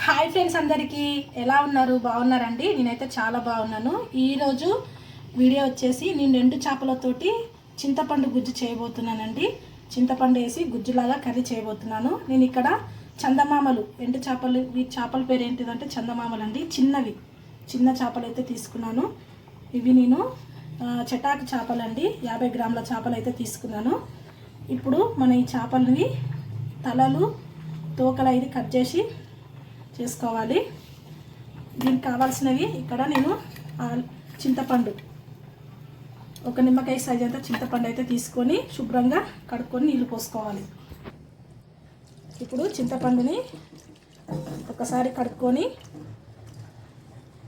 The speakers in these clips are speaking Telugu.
హాయ్ ఫ్రెండ్స్ అందరికీ ఎలా ఉన్నారు? బాగున్నారండి? నేనైతే చాలా బాగున్నాను. ఈరోజు వీడియో వచ్చేసి నేను రెండు చేపలతోటి చింతపండు గుజ్జు చేయబోతున్నానండి. చింతపండు వేసి గుజ్జులాగా కర్రీ చేయబోతున్నాను. నేను ఇక్కడ చందమామలు ఎండు చేపలు ఈ చేపల పేరు ఏంటిదంటే చందమామలు అండి చిన్నవి చిన్న చేపలు అయితే తీసుకున్నాను. ఇవి నేను చటాకు చేపలండి. యాభై గ్రాముల చేపలు అయితే తీసుకున్నాను. ఇప్పుడు మన ఈ చేపలని తలలు తోకలు అయితే కట్ చేసి చేసుకోవాలి. దీనికి కావాల్సినవి ఇక్కడ నేను చింతపండు. ఒక నిమ్మకాయ సైజ్ అంతా చింతపండు అయితే తీసుకొని శుభ్రంగా కడుక్కొని నీళ్ళు పోసుకోవాలి. ఇప్పుడు చింతపండుని ఒకసారి కడుక్కొని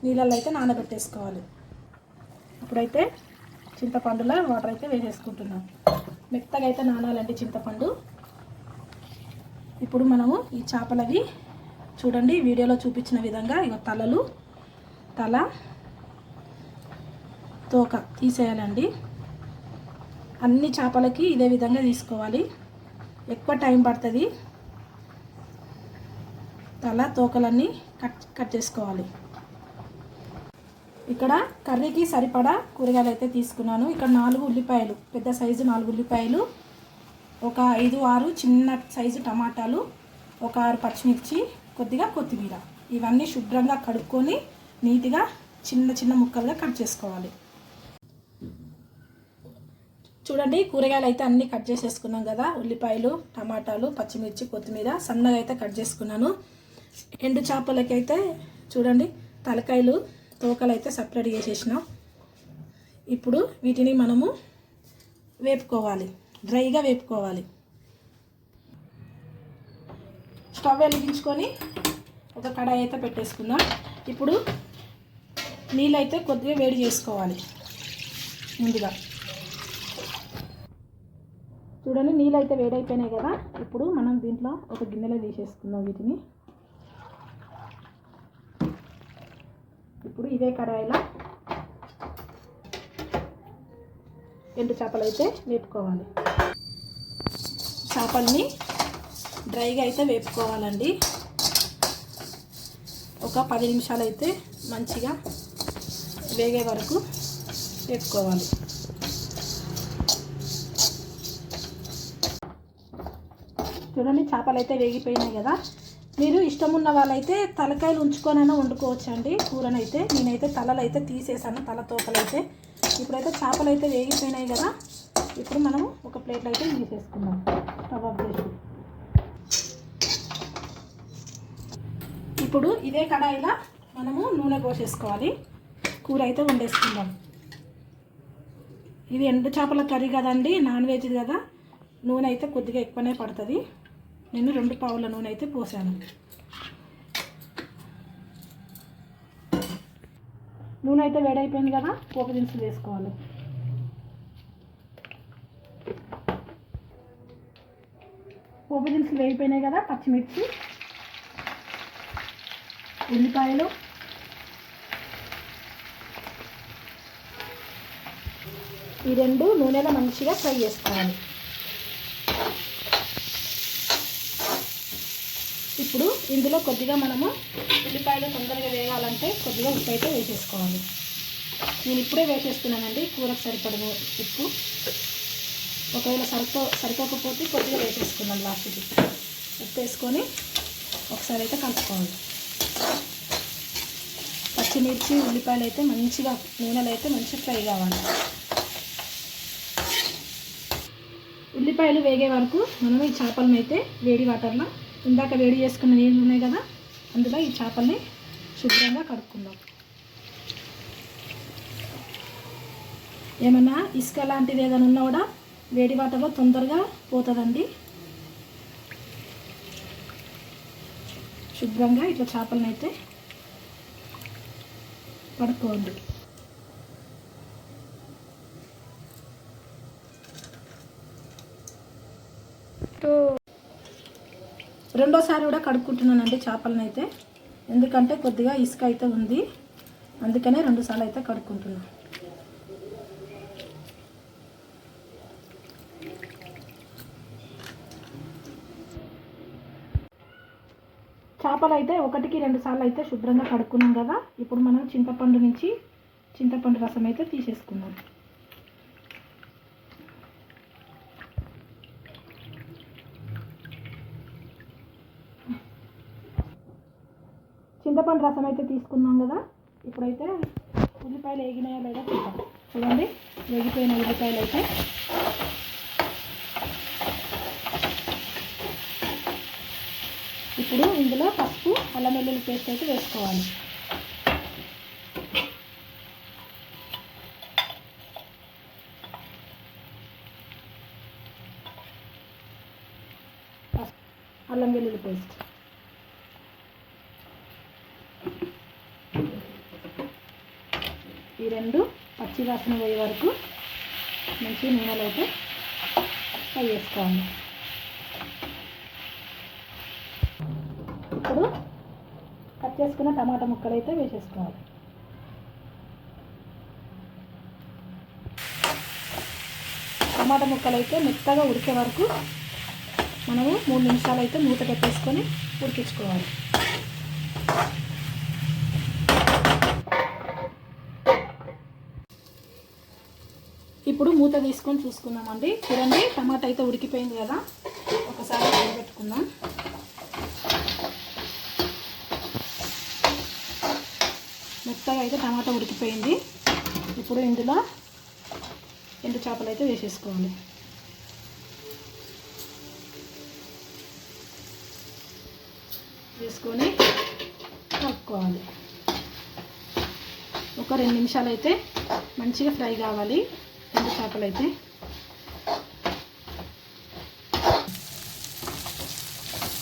నీళ్ళల్లో అయితే నానబెట్టేసుకోవాలి. ఇప్పుడైతే చింతపండులో వాటర్ అయితే వేసేసుకుంటున్నాం. మెత్తగా అయితే నానాలండి చింతపండు. ఇప్పుడు మనము ఈ చేపలవి చూడండి వీడియోలో చూపించిన విధంగా ఇక తలలు తల తోక తీసేయాలండి. అన్ని చేపలకి ఇదే విధంగా తీసుకోవాలి. ఎక్కువ టైం పడుతుంది. తల తోకలన్నీ కట్ కట్ చేసుకోవాలి. ఇక్కడ కర్రీకి సరిపడా కూరగాయలు అయితే తీసుకున్నాను. ఇక్కడ నాలుగు ఉల్లిపాయలు పెద్ద సైజు నాలుగు ఉల్లిపాయలు ఒక ఐదు ఆరు చిన్న సైజు టమాటాలు ఒక ఆరు పచ్చిమిర్చి కొద్దిగా కొత్తిమీర. ఇవన్నీ శుభ్రంగా కడుక్కొని నీట్గా చిన్న చిన్న ముక్కలుగా కట్ చేసుకోవాలి. చూడండి కూరగాయలు అయితే అన్నీ కట్ చేసేసుకున్నాం కదా. ఉల్లిపాయలు టమాటాలు పచ్చిమిర్చి కొత్తిమీర సన్నగా అయితే కట్ చేసుకున్నాను. ఎండు చేపలకైతే చూడండి తలకాయలు తోకలు అయితే సపరేట్ చేసేసినాం. ఇప్పుడు వీటిని మనము వేపుకోవాలి. డ్రైగా వేపుకోవాలి. స్టవ్ వెలిగించుకొని ఒక కడాయి అయితే పెట్టేసుకుందాం. ఇప్పుడు నీళ్ళైతే కొద్దిగా వేడి చేసుకోవాలి. ముందుగా. చూడండి నీళ్ళు అయితే వేడైపోయినాయి కదా. ఇప్పుడు మనం దీంట్లో ఒక గిన్నెలో తీసేసుకుందాం వీటిని. ఇప్పుడు ఇదే కడాయిలో ఎండు చేపలు అయితే వేపుకోవాలి. చేపల్ని డ్రైగా అయితే వేపుకోవాలండి. ఒక పది నిమిషాలు అయితే మంచిగా వేగే వరకు వేపుకోవాలి. చూడండి చేపలు అయితే వేగిపోయినాయి కదా. మీరు ఇష్టం ఉన్న వాళ్ళైతే తలకాయలు ఉంచుకొనైనా వండుకోవచ్చు అండి కూరనైతే నేనైతే తలలు అయితే తీసేసాను తల తోకలు అయితే ఇప్పుడైతే చేపలు అయితే వేగిపోయినాయి కదా. ఇప్పుడు మనము ఒక ప్లేట్లో అయితే తీసేసుకుందాం కబాబ్ చేసి ఇప్పుడు ఇదే కడాయిలో మనము నూనె పోసేసుకోవాలి. కూర అయితే వండేసుకుందాం. ఇది ఎండు చేపల కర్రీ కదండి నాన్ వెజ్ కదా. నూనె అయితే కొద్దిగా ఎక్కువనే పడుతుంది. నేను రెండు పావుల నూనె అయితే పోసాను. నూనె అయితే వేడైపోయింది కదా పోపు దినుసులు వేసుకోవాలి. పోపు దినుసులు వేగిపోయినాయి కదా పచ్చిమిర్చి. ఉల్లిపాయలు. ఈ రెండు నూనెలో మంచిగా ఫ్రై చేసుకోవాలి. ఇప్పుడు ఇందులో కొద్దిగా మనము ఉల్లిపాయలు తొందరగా వేయాలంటే కొద్దిగా ఉప్పు అయితే వేసేసుకోవాలి. నేను ఇప్పుడే వేసేస్తున్నానండి కూరకు సరిపడదు ఉప్పు. ఒకవేళ సరిపో సరిపోకపోతే కొద్దిగా వేసేసుకున్నాను లాస్ట్కి ఉప్పు వేసుకొని ఒకసారి అయితే కలుపుకోవాలి. పచ్చిమిర్చి ఉల్లిపాయలు అయితే మంచిగా నూనెలు అయితే మంచిగా ఫ్రై కావాలి. ఉల్లిపాయలు వేగే వరకు మనం ఈ చేపలను అయితే వేడి వాటర్లో ఇందాక వేడి చేసుకున్న నీళ్ళు ఉన్నాయి కదా? అందులో ఈ చేపల్ని శుభ్రంగా కడుక్కుందాం. ఏమన్నా ఇసుక లాంటిది ఏదైనా ఉన్నా కూడా వేడి వాటర్లో తొందరగా పోతుందండి. శుభ్రంగా ఇట్లా చేపలను అయితే పడుకోవద్దు రెండోసారి కూడా కడుక్కుంటున్నానండి చేపలను అయితే ఎందుకంటే కొద్దిగా ఇసుక అయితే ఉంది. అందుకనే రెండుసార్లు అయితే కడుక్కుంటున్నాను చేపలు అయితే ఒకటికి రెండు సార్లు అయితే శుభ్రంగా కడుక్కున్నాం కదా. ఇప్పుడు మనం చింతపండు నుంచి చింతపండు రసం అయితే తీసేసుకుందాం. చింతపండు రసం అయితే తీసుకున్నాం కదా. ఇప్పుడైతే ఉల్లిపాయలు వేగినాయా లేదా చూద్దాం. చూడండి వేగిపోయిన ఉల్లిపాయలు అయితే ఇప్పుడు ఇందులో పసుపు అల్లం వెల్లుల్లి పేస్ట్ అయితే వేసుకోవాలి. అల్లం వెల్లుల్లి పేస్ట్. ఈ రెండు పచ్చి వాసన పోయే వరకు మంచి నూనెలు అయితే ఫ్రై చేసుకోవాలి. కట్ చేసుకున్న టమాటా ముక్కలు అయితే వేసేసుకోవాలి. టమాటా ముక్కలు అయితే మెత్తగా ఉడికే వరకు మనము మూడు నిమిషాలు అయితే మూత పెట్టేసుకొని ఉడికించుకోవాలి. ఇప్పుడు మూత తీసుకొని చూసుకుందామండి. చూడండి టమాటా అయితే ఉడికిపోయింది కదా. ఒకసారి పెట్టుకుందాం మెత్తగా అయితే టమాటా ఉడికిపోయింది. ఇప్పుడు ఇందులో ఎండు చేపలు అయితే వేసేసుకోవాలి. వేసుకొని కలుపుకోవాలి. ఒక రెండు నిమిషాలు అయితే మంచిగా ఫ్రై కావాలి. ఎండు చేపలు అయితే.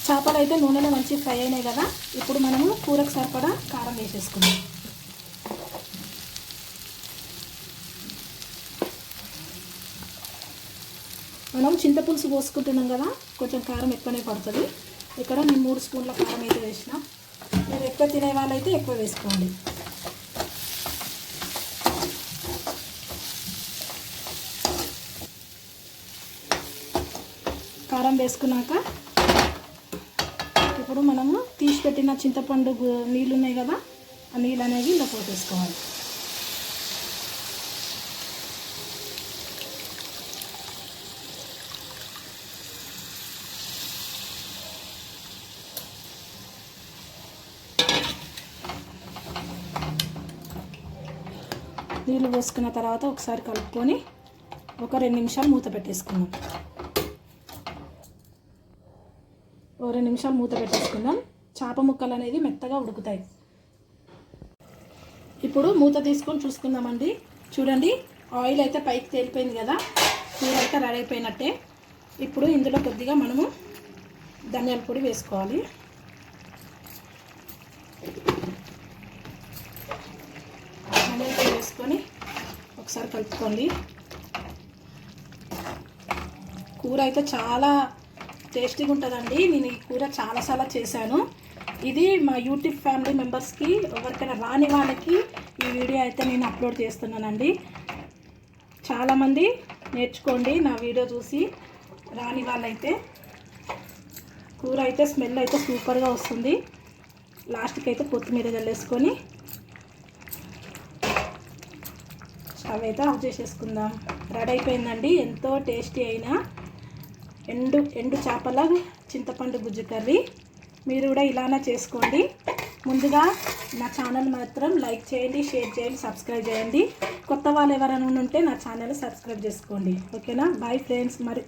చేపలు అయితే నూనెలో మంచిగా ఫ్రై అయినాయి కదా. ఇప్పుడు మనము కూరకు సరిపడా కారం వేసేసుకుందాం. మనం చింతపులుసు పోసుకుంటున్నాం కదా కొంచెం కారం ఎక్కువనే పడుతుంది. ఇక్కడ నేను మూడు స్పూన్ల కారం అయితే వేసిన. మీరు ఎక్కువ తినే వాళ్ళైతే ఎక్కువ వేసుకోండి. కారం వేసుకున్నాక ఇప్పుడు మనము తీసి పెట్టిన చింతపండు నీళ్ళు ఉన్నాయి కదా ఆ నీళ్ళు అనేవి ఇలా పోసేసుకోవాలి. నీళ్ళు పోసుకున్న తర్వాత ఒకసారి కలుపుకొని ఒక రెండు నిమిషాలు మూత పెట్టేసుకుందాం. ఓ రెండు నిమిషాలు మూత పెట్టేసుకుందాం. చేప ముక్కలు అనేది మెత్తగా ఉడుకుతాయి. ఇప్పుడు మూత తీసుకొని చూసుకుందామండి. చూడండి ఆయిల్ అయితే పైకి తేలిపోయింది కదా? కూర అయితే రెడీ అయిపోయినట్టే. ఇప్పుడు ఇందులో కొద్దిగా మనము ధనియాల పొడి వేసుకోవాలి ధనియాల పొడి వేసుకొని ఒకసారి కలుపుకోండి. కూర అయితే చాలా టేస్టీగా ఉంటుందండి. నేను ఈ కూర చాలాసార్లు చేశాను. ఇది మా యూట్యూబ్ ఫ్యామిలీ మెంబర్స్కి ఎవరికైనా రాని వాళ్ళకి ఈ వీడియో అయితే నేను అప్లోడ్ చేస్తున్నానండి. చాలామంది నేర్చుకోండి నా వీడియో చూసి రాని వాళ్ళైతే. కూర అయితే స్మెల్ అయితే సూపర్గా వస్తుంది. లాస్ట్కి అయితే కొత్తిమీర చల్లేసుకొని అవి అయితే ఆఫ్ చేసేసుకుందాం. రెడీ అయిపోయిందండి. ఎంతో టేస్టీ అయిన ఎండు ఎండు చేపల చింతపండు గుజ్జు కర్రీ. మీరు కూడా ఇలానే చేసుకోండి. ముందుగా నా ఛానల్ మాత్రం లైక్ చేయండి షేర్ చేయండి సబ్స్క్రైబ్ చేయండి. కొత్త వాళ్ళు ఎవరైనా ఉంటే నా ఛానల్ సబ్స్క్రైబ్ చేసుకోండి. ఓకేనా? Bye friends. మరి